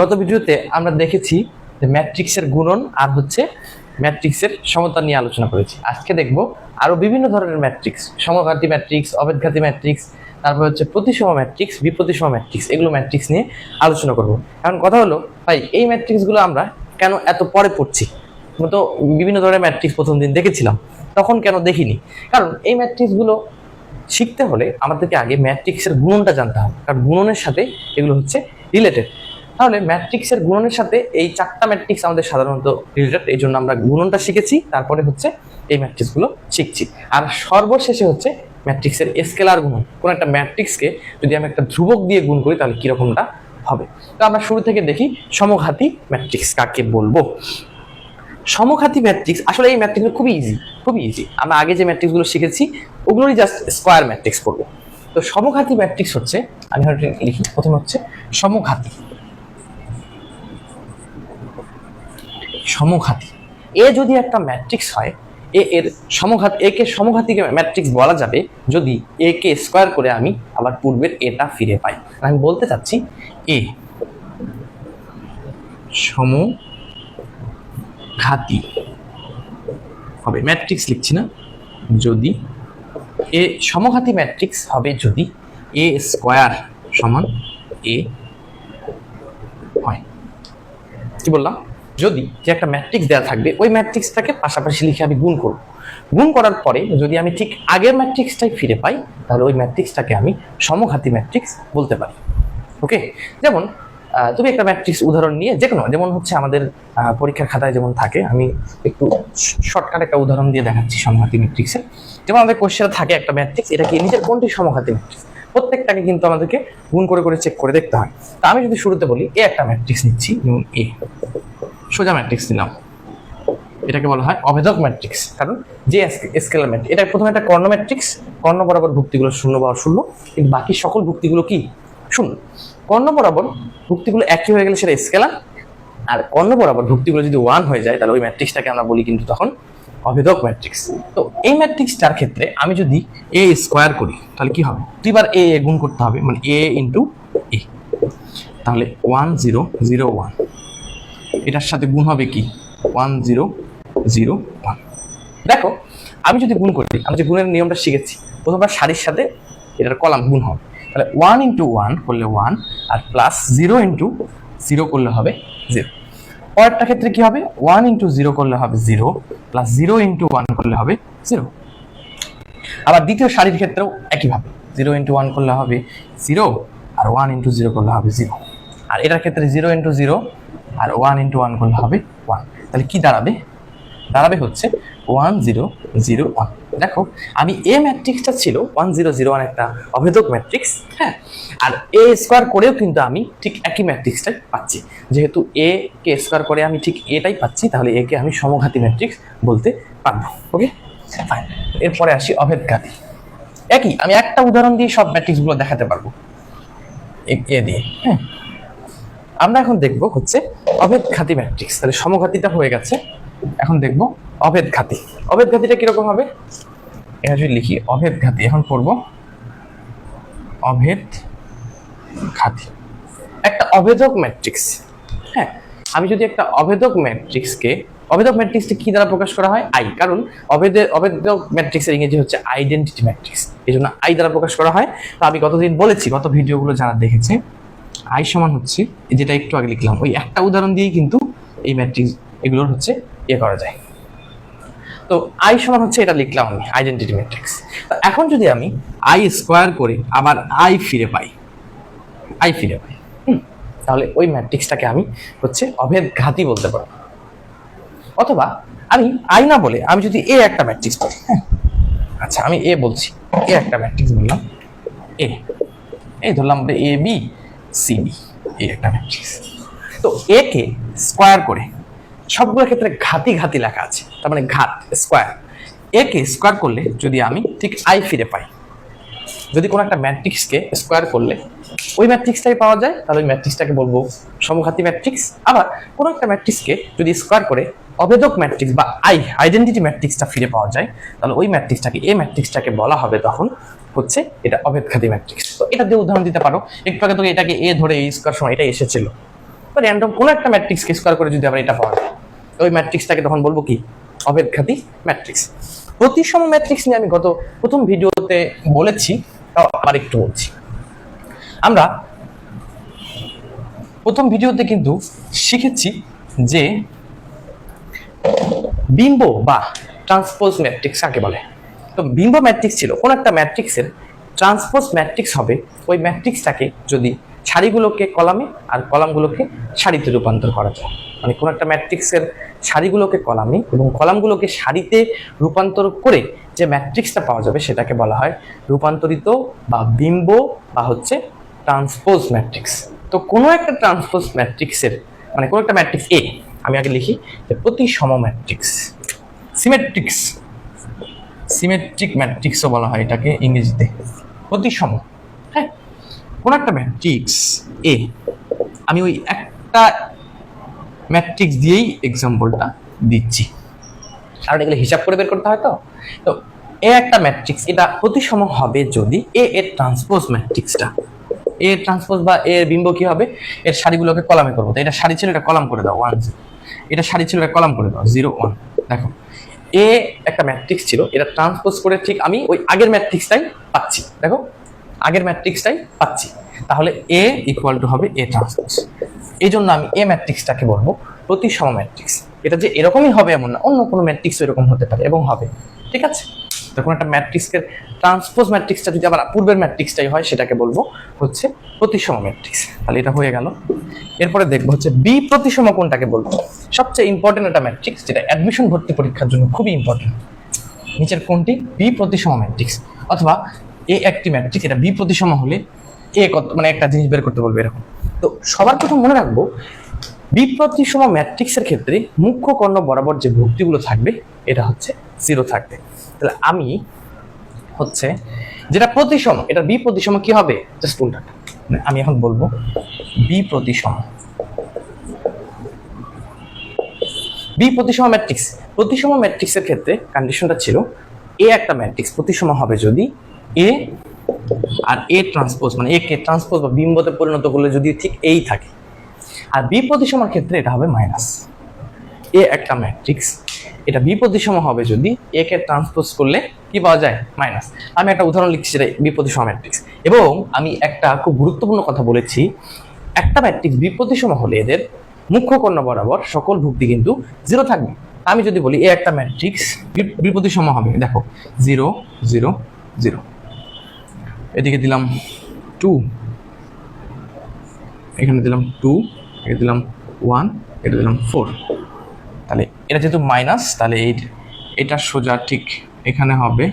গত ভিডিওতে আমরা দেখেছি যে ম্যাট্রিক্সের গুণন আর হচ্ছে ম্যাট্রিক্সের সমতা নিয়ে আলোচনা করেছি। আজকে দেখব আরও বিভিন্ন ধরনের ম্যাট্রিক্স, সমঘাতী ম্যাট্রিক্স অবেদঘাতী ম্যাট্রিক্স, তারপর হচ্ছে প্রতিসম ম্যাট্রিক্স, বিপ্রতিসম ম্যাট্রিক্স, এগুলো ম্যাট্রিক্স নিয়ে আলোচনা করব। এখন কথা হলো, ভাই, এই ম্যাট্রিক্সগুলো আমরা কেন এত পরে পড়ছি? তো বিভিন্ন ধরনের ম্যাট্রিক্স প্রথম দিন দেখেছিলাম, তখন কেন দেখিনি? কারণ এই ম্যাট্রিক্সগুলো শিখতে হলে আমাদেরকে আগে ম্যাট্রিক্সের গুণনটা জানতে হবে, কারণ গুণনের সাথে এগুলো হচ্ছে রিলেটেড তাহলে ম্যাট্রিক্সের গুণনের সাথে এই চারটা ম্যাট্রিক্স আমাদের সাধারণত রিলেটেড এই জন্য আমরা গুণনটা শিখেছি। তারপরে হচ্ছে এই ম্যাট্রিক্সগুলো শিখছি। আর সর্বশেষে হচ্ছে ম্যাট্রিক্সের স্কেলার গুণন। কোন একটা ম্যাট্রিক্সকে যদি আমি একটা ধ্রুবক দিয়ে গুণ করি, তাহলে কিরকমটা হবে? তো আমরা শুরু থেকে দেখি সমঘাতী ম্যাট্রিক্স কাকে বলব। সমঘাতী ম্যাট্রিক্স আসলে এই ম্যাট্রিক্সগুলো খুবই ইজি খুবই ইজি আমরা আগে যে ম্যাট্রিক্সগুলো শিখেছি, ওগুলোরই জাস্ট স্কোয়ার ম্যাট্রিক্স করব তো সমঘাতী ম্যাট্রিক্স হচ্ছে, আমি লিখি, প্রথমে হচ্ছে সমঘাতী। সমঘাতী। এ যদি একটা ম্যাট্রিক্স হয়, এ এর সমঘাত, এ কে সমঘাতী ম্যাট্রিক্স বলা যাবে যদি এ কে স্কোয়ার করে আমি আবার পূর্বের এটা ফিরে পাই। আমি বলতে চাচ্ছি, এ সমঘাতী হবে। ম্যাট্রিক্স লিখছি না। যদি এ সমঘাতী ম্যাট্রিক্স হবে যদি এ স্কোয়ার সমান এ হয়। কি বললাম? যদি যে একটা ম্যাট্রিক্স দেওয়া থাকবে, ওই ম্যাট্রিক্সটাকে পাশাপাশি লিখে আমি গুণ করব। গুণ করার পরে যদি আমি ঠিক আগের ম্যাট্রিক্সটাই ফিরে পাই, তাহলে ওই ম্যাট্রিক্সটাকে আমি সমঘাতী ম্যাট্রিক্স বলতে পারি। ওকে যেমন তুমি একটা ম্যাট্রিক্স উদাহরণ নিয়ে যে কোনো যেমন হচ্ছে আমাদের পরীক্ষার খাতায় যেমন থাকে, আমি একটু শর্টকাট একটা উদাহরণ দিয়ে দেখাচ্ছি সমঘাতী ম্যাট্রিক্সের যেমন আমাদের কোশ্চেনে থাকে একটা ম্যাট্রিক্স এটা কি নিজের কোনটি সমঘাতী ম্যাট্রিক্স প্রত্যেকটাকে কিন্তু আমাদেরকে গুণ করে করে চেক করে দেখতে হয়। তা আমি যদি শুরুতে বলি এ একটা ম্যাট্রিক্স নিচ্ছি, যেমন এ সোজা ম্যাট্রিক্স নিলাম। এটাকে বলা হয় অভেদক ম্যাট্রিক্স কারণ যে স্কেলার ম্যাট্রিক্স এটা প্রথমে একটা কর্ণ ম্যাট্রিক্স কর্ণ বরাবর ভুক্তিগুলো শূন্য বা শূন্য কিন্তু বাকি সকল ভুক্তিগুলো কি? শূন্য। কর্ণ বরাবর ভুক্তিগুলো একই হয়ে গেলে সেটা স্কেলার আর কর্ণ বরাবর ভুক্তিগুলো যদি ওয়ান হয়ে যায়, তাহলে ওই ম্যাট্রিক্সটাকে আমরা বলি কিন্তু তখন অভেদক ম্যাট্রিক্স তো এই ম্যাট্রিক্সটার ক্ষেত্রে আমি যদি এ স্কোয়ার করি, তাহলে কি হবে? দুইবার এ এ গুণ করতে হবে মানে এ ইন্টু এ তাহলে ওয়ান জিরো জিরো ওয়ান এটার সাথে গুণ হবে কি? ওয়ান জিরো জিরো ওয়ান দেখো, আমি যদি গুণ করি, আমি যে গুণের নিয়মটা শিখেছি প্রথমবার সারির সাথে এটার কলাম গুণ হবে। তাহলে ওয়ান ইন্টু ওয়ান করলে ওয়ান আর প্লাস জিরো ইন্টু জিরো করলে হবে জিরো পরেরটা ক্ষেত্রে কি হবে? ওয়ান ইন্টু জিরো করলে হবে zero plus zero into one করলে হবে জিরো আবার দ্বিতীয় সারির ক্ষেত্রেও একইভাবে জিরো ইন্টু ওয়ান করলে হবে জিরো আর ওয়ান ইন্টু জিরো করলে হবে জিরো আর এটার ক্ষেত্রে জিরো ইন্টু জিরো আর ওয়ান ইন্টু ওয়ান করলে হবে ওয়ান তাহলে কি দাঁড়াবে? দাঁড়াবে হচ্ছে ওয়ান জিরো জিরো ওয়ান দেখো, আমি এ ম্যাট্রিক্সটা ছিল ওয়ান জিরো জিরো ওয়ান একটা অভেদক ম্যাট্রিক্স হ্যাঁ? আর এ স্কোয়ার করেও কিন্তু আমি ঠিক একই ম্যাট্রিক্সটাই পাচ্ছি। যেহেতু এ কে স্কোয়ার করে আমি ঠিক এটাই পাচ্ছি, তাহলে একে আমি সমঘাতী ম্যাট্রিক্স বলতে পারব। ওকে ফাইন এরপরে আসি অভেদঘাতী। একই, আমি একটা উদাহরণ দিয়ে সব ম্যাট্রিক্সগুলো দেখাতে পারব। এ- এ দিয়ে হ্যাঁ? আমরা এখন দেখব হচ্ছে অভেদঘাতী ম্যাট্রিক্স তাহলে সমঘাতীটা হয়ে গেছে। এখন দেখব অভেদঘাতী অভেদঘাতীটা কীরকম হবে? এটা যদি লিখি অভেদঘাতী এখন পড়ব অভেদ ঘাতী। একটা অভেদক ম্যাট্রিক্স হ্যাঁ আমি যদি একটা অভেদক ম্যাট্রিক্সকে অভেদক ম্যাট্রিক্সটি কি দ্বারা প্রকাশ করা হয়? আই কারণ অভেদে, অভেদক ম্যাট্রিক্সের ইংরেজি হচ্ছে আইডেন্টিটি ম্যাট্রিক্স এই জন্য আই দ্বারা প্রকাশ করা হয়। তো আমি গতদিন বলেছি, গত ভিডিওগুলো যারা দেখেছে আই সমান হচ্ছে যেটা একটু আগে লিখলাম, ওই একটা উদাহরণ দিয়েই কিন্তু এই ম্যাট্রিক্স এগুলোর হচ্ছে ইয়ে করা যায়। তো আই সমান হচ্ছে এটা লিখলাম আমি আইডেন্টিটি ম্যাট্রিক্স এখন যদি আমি আই স্কোয়ার করে আবার আই ফিরে পাই আই ফিরে পাই তাহলে ওই ম্যাট্রিক্সটাকে আমি হচ্ছে অভেদ ঘাতি বলতে পারব। অথবা আমি আই না বলে আমি যদি এ একটা ম্যাট্রিক্স পাই হ্যাঁ আচ্ছা আমি এ বলছি এ একটা ম্যাট্রিক্স বললাম এ এই ধরলাম এ বি সি বি এই একটা ম্যাট্রিক্স তো এ কে স্কোয়ার করে সবগুলোর ক্ষেত্রে ঘাতি ঘাতি লেখা আছে, তার মানে ঘাত স্কোয়ার এ কে স্কোয়ার করলে যদি আমি ঠিক আই ফিরে পাই, যদি কোনো একটা ম্যাট্রিক্সকে স্কোয়ার করলে, ওই ম্যাট্রিক্সটাই পাওয়া যায়, তাহলে ওই ম্যাট্রিক্সটাকে বলব সমঘাতী ম্যাট্রিক্স আবার কোনো একটা ম্যাট্রিক্সকে যদি স্কোয়ার করে অবেদক ম্যাট্রিক্স বা আই আইডেন্টিটি ম্যাট্রিক্সটা ফিরে পাওয়া যায়, তাহলে ওই ম্যাট্রিক্সটাকে এই ম্যাট্রিক্সটাকে বলা হবে তখন হচ্ছে এটা অভেদঘাতী ম্যাট্রিক্স তো এটা দিয়ে উদাহরণ দিতে পারো। একটু আগে তোকে এটাকে এ ধরে এই স্কোয়ার সময় এটা এসেছিল। বা র্যান্ডম কোনো একটা ম্যাট্রিক্সকে স্কোয়ার করে যদি আমরা এটা পাওয়া ওই ম্যাট্রিক্সটাকে তখন বলব কি? অভেদঘাতী ম্যাট্রিক্স প্রতিসম ম্যাট্রিক্স নিয়ে আমি গত প্রথম ভিডিওতে বলেছি, তাও আবার একটু বলছি। আমরা প্রথম ভিডিওতে কিন্তু শিখেছি যে বিম্ব বা ট্রান্সপোজ ম্যাট্রিক্স কাকে বলে? তো বিম্ব ম্যাট্রিক্স ছিল, কোন একটা ম্যাট্রিক্সের ট্রান্সপোজ ম্যাট্রিক্স হবে, ওই ম্যাট্রিক্সটাকে যদি সারিগুলোকে কলামে আর কলামগুলোকে সারিতে রূপান্তর করা যায়। মানে কোনো একটা ম্যাট্রিক্সের সারিগুলোকে কলামে এবং কলামগুলোকে সারিতে রূপান্তর করে যে ম্যাট্রিক্সটা পাওয়া যাবে সেটাকে বলা হয় রূপান্তরিত বা বিম্ব বা হচ্ছে ট্রান্সপোজ ম্যাট্রিক্স তো কোনো একটা ট্রান্সপোজ ম্যাট্রিক্সের মানে কোনো একটা ম্যাট্রিক্স এ আমি আগে লিখি যে প্রতি সম ম্যাট্রিক্স সিমেট্রিক্স সিমেট্রিক ম্যাট্রিক্সও বলা হয় এটাকে ইংরেজিতে। প্রতিসম হ্যাঁ কোন একটা ম্যাট্রিক্স এ আমি ওই একটা ম্যাট্রিক্স দিয়েই এক্সাম্পলটা দিচ্ছি। কারণ এগুলো হিসাব করে বের করতে হয় তো? তো এ একটা ম্যাট্রিক্স এটা প্রতিসম হবে যদি এ এর ট্রান্সপোজ ম্যাট্রিক্সটা এ এর ট্রান্সপোজ বা এ এর বিম্ব কি হবে? এর সারিগুলোকে কলামে করব। তো এটা সারি ছিল, এটা কলাম করে দাও ওয়ান এটা সারি ছিল, এটা কলাম করে দাও জিরো ওয়ান দেখো এ একটা ম্যাট্রিক্স ছিল, এটা ট্রান্সপোজ করে ঠিক আমি ওই আগের ম্যাট্রিক্সটাই পাচ্ছি, দেখো? আগের ম্যাট্রিক্সটাই পাচ্ছি। তাহলে এ ইকুয়াল টু হবে এ ট্রান্সপোজ এই জন্য আমি এ ম্যাট্রিক্সটাকে বলব প্রতিসম ম্যাট্রিক্স এটা যে এরকমই হবে এমন না, অন্য কোনো ম্যাট্রিক্স এরকম হতে পারে, এবং হবে। ঠিক আছে? তখন একটা ম্যাট্রিক্সের, ট্রান্সপোজ ম্যাট্রিক্সটা যদি আবার পূর্বের ম্যাট্রিক্সটাই হয়, সেটাকে বলব হচ্ছে প্রতিসম ম্যাট্রিক্স। তাহলে এটা হয়ে গেল। এরপরে দেখব হচ্ছে বি প্রতিসম কোনটাকে বলব। সবচেয়ে ইম্পর্টেন্ট একটা ম্যাট্রিক্স, যেটা অ্যাডমিশন ভর্তি পরীক্ষার জন্য খুবই ইম্পর্টেন্ট নিচের কোনটি? বি প্রতিসম ম্যাট্রিক্স। অথবা এ একটি ম্যাট্রিক্স, এটা বি প্রতিসম হলে এ কত মানে একটা জিনিস বের করতে বলবে এরকম। তো সবার প্রথম মনে রাখব বি প্রতিসম ম্যাট্রিক্সের ক্ষেত্রে মুখ্য কর্ণ বরাবর যে ভুক্তিগুলো থাকবে, এটা হচ্ছে জিরো থাকবে। তাহলে আমি হচ্ছে যেটা প্রতিসম, এটা বি প্রতিসম কি হবে? জাস্ট উল্টাটা। মানে আমি এখন বলব বি প্রতিসম। বি প্রতিসম ম্যাট্রিক্স। প্রতিসম ম্যাট্রিক্সের ক্ষেত্রে কন্ডিশনটা ছিল এ একটা ম্যাট্রিক্স, প্রতিসম হবে যদি এ আর এ ট্রান্সপোজ মানে এ কে ট্রান্সপোজ বা বিম্বতে পরিণত করলে যদি ঠিক এই থাকে। আর বি প্রতিসমার ক্ষেত্রে এটা হবে মাইনাস। এ একটা ম্যাট্রিক্স এটা বি প্রতিসম হবে যদি এ কে ট্রান্সপোজ করলে কি পাওয়া যায়? মাইনাস আমি একটা উদাহরণ লিখছি সেটা বি প্রতিসম ম্যাট্রিক্স এবং আমি একটা খুব গুরুত্বপূর্ণ কথা বলেছি, একটা ম্যাট্রিক্স বি প্রতিসম হলে এদের মুখ্য কর্ণ বরাবর সকল ভুক্তি কিন্তু জিরো থাকবে। আমি যদি বলি এ একটা ম্যাট্রিক্স বি প্রতিসম হবে, দেখো জিরো জিরো জিরো এদিকে দিলাম টু এখানে দিলাম টু এখানে দিলাম ওয়ান এটা দিলাম ফোর তাহলে এটা যেহেতু মাইনাস তাহলে এই এটা সোজা ঠিক এখানে হবে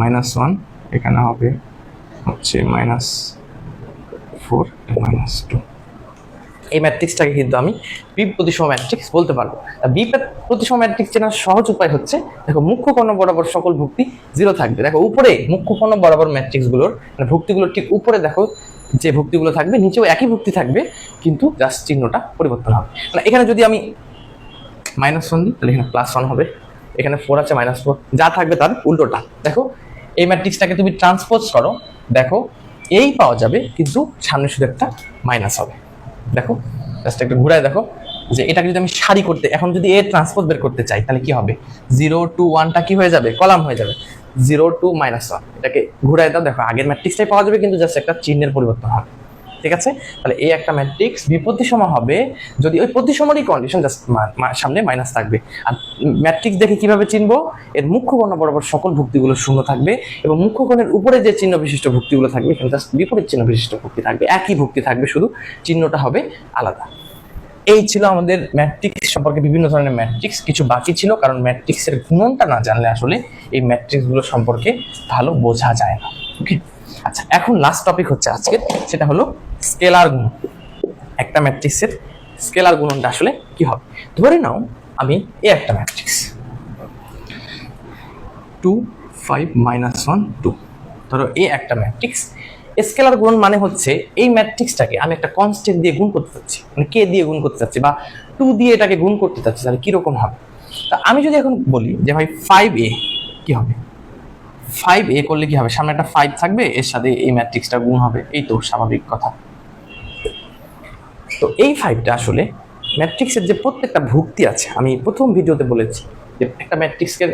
মাইনাস ওয়ান এখানে হবে হচ্ছে মাইনাস ফোর মাইনাস টু এই ম্যাট্রিক্সটাকে কিন্তু আমি বি প্রতিসম ম্যাট্রিক্স বলতে পারব। বি প্রতিসম ম্যাট্রিক্স চেনার সহজ উপায় হচ্ছে, দেখো মুখ্য কর্ণ বরাবর সকল ভুক্তি জিরো থাকবে। দেখো উপরে মুখ্য কর্ণ বরাবর ম্যাট্রিক্সগুলোর মানে ভুক্তিগুলোর ঠিক উপরে দেখো যে ভুক্তিগুলো থাকবে, নিচেও একই ভুক্তি থাকবে, কিন্তু জাস্ট চিহ্নটা পরিবর্তন হবে। মানে এখানে যদি আমি মাইনাস ওয়ান দিই তাহলে এখানে প্লাস ওয়ান হবে। এখানে ফোর আছে মাইনাস ফোর যা থাকবে তার উল্টোটা। দেখো, এই ম্যাট্রিক্সটাকে তুমি ট্রান্সপোজ করো। দেখো, এই পাওয়া যাবে কিন্তু সামনে শুধু একটা মাইনাস হবে। দেখো জাস্ট একটু ঘুরায় দেখো, যে এটাকে যদি আমি সারি করতে, এখন যদি এ ট্রান্সপোজ বের করতে চাই, তাহলে কি হবে? জিরো টু ওয়ানটা কি হয়ে যাবে? কলাম হয়ে যাবে। জিরো টু মাইনাস ওয়ান এটাকে ঘুরায় দাও, দেখো, আগের ম্যাট্রিক্সটাই পাওয়া যাবে কিন্তু জাস্ট একটা চিহ্নের পরিবর্তন হবে। ঠিক আছে? তাহলে এই একটা ম্যাট্রিক্স বিপ্রতিসম হবে যদি ওই প্রতিসমরই কন্ডিশন জাস্ট সামনে মাইনাস থাকবে। আর ম্যাট্রিক্স দেখে কীভাবে চিনবো? এর মুখ্য কোণ বরাবর সকল ভুক্তিগুলো শূন্য থাকবে এবং মুখ্য কোণের উপরে যে চিহ্ন বিশিষ্ট ভুক্তিগুলো থাকবে এখানে জাস্ট বিপরীত চিহ্ন বিশিষ্ট ভুক্তি থাকবে। একই ভুক্তি থাকবে, শুধু চিহ্নটা হবে আলাদা। এই ছিল আমাদের ম্যাট্রিক্স সম্পর্কে বিভিন্ন ধরনের ম্যাট্রিক্স কিছু বাকি ছিল, কারণ ম্যাট্রিক্সের গুণনটা না জানলে আসলে এই ম্যাট্রিক্সগুলো সম্পর্কে ভালো বোঝা যায় না। ওকে আচ্ছা এখন লাস্ট টপিক হচ্ছে আজকে সেটা হলো স্কেলার গুণ। একটা ম্যাট্রিক্সের স্কেলার গুণনটা আসলে কি হবে? ধরে নাও, আমি এ একটা matrix. Two, five, minus one, two. ধরো এ একটা ম্যাট্রিক্স। স্কেলার গুণ মানে হচ্ছে এই ম্যাট্রিক্সটাকে আমি একটা কনস্ট্যান্ট দিয়ে গুণ করতে চাচ্ছি। মানে কে দিয়ে গুণ করতে চাচ্ছি বা টু দিয়ে এটাকে গুণ করতে চাচ্ছি, তাহলে কীরকম হবে? তা আমি যদি এখন বলি যে ভাই ফাইভ এ কি হবে? ফাইভ এ করলে কি হবে? সামনে একটা ফাইভ থাকবে, এর সাথে এই ম্যাট্রিক্সটা গুণ হবে। এই তো স্বাভাবিক কথা। তো এই ফাইভটা আসলে ম্যাট্রিক্সের যে প্রত্যেকটা ভুক্তি আছে, আমি প্রথম ভিডিওতে বলেছি যে একটা ম্যাট্রিক্সের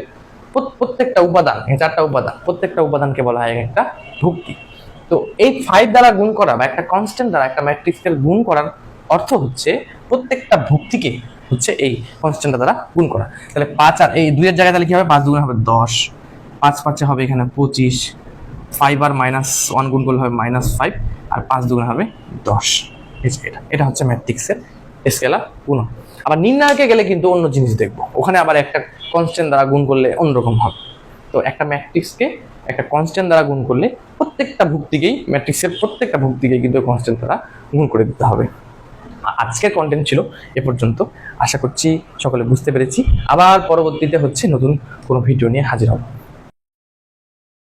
প্রত্যেকটা উপাদান চারটা উপাদান, প্রত্যেকটা উপাদানকে বলা হয় এক একটা ভুক্তি। তো এই ফাইভ দ্বারা গুণ করা বা একটা কনস্ট্যান্ট দ্বারা একটা ম্যাট্রিক্সের গুণ করার অর্থ হচ্ছে প্রত্যেকটা ভুক্তিকে হচ্ছে এই কনস্ট্যান্ট দ্বারা গুণ করা। তাহলে পাঁচ আর, এই দুইয়ের জায়গায় তাহলে কি হবে? পাঁচ দুগুণ হবে দশ। পাঁচ পাঁচে হবে এখানে পঁচিশ। ফাইভ আর মাইনাস ওয়ান গুণ করলে হবে মাইনাস ফাইভ আর পাঁচ দুগুণ হবে দশ। এই এটা এটা হচ্ছে ম্যাট্রিক্সের স্কেলার গুণ আবার নির্ণায়কে গেলে কিন্তু অন্য জিনিস দেখব। ওখানে আবার একটা কনস্ট্যান্ট দ্বারা গুণ করলে অন্যরকম হবে। তো একটা ম্যাট্রিক্সকে একটা কনস্ট্যান্ট দ্বারা গুণ করলে প্রত্যেকটা ভুক্তিকেই, ম্যাট্রিক্সের প্রত্যেকটা ভুক্তিকেই কিন্তু কনস্ট্যান্ট দ্বারা গুণ করে দিতে হবে। আজকের কন্টেন্ট ছিল এ পর্যন্ত। আশা করছি সকলে বুঝতে পেরেছি। আবার পরবর্তীতে হচ্ছে নতুন কোনো ভিডিও নিয়ে হাজির হব।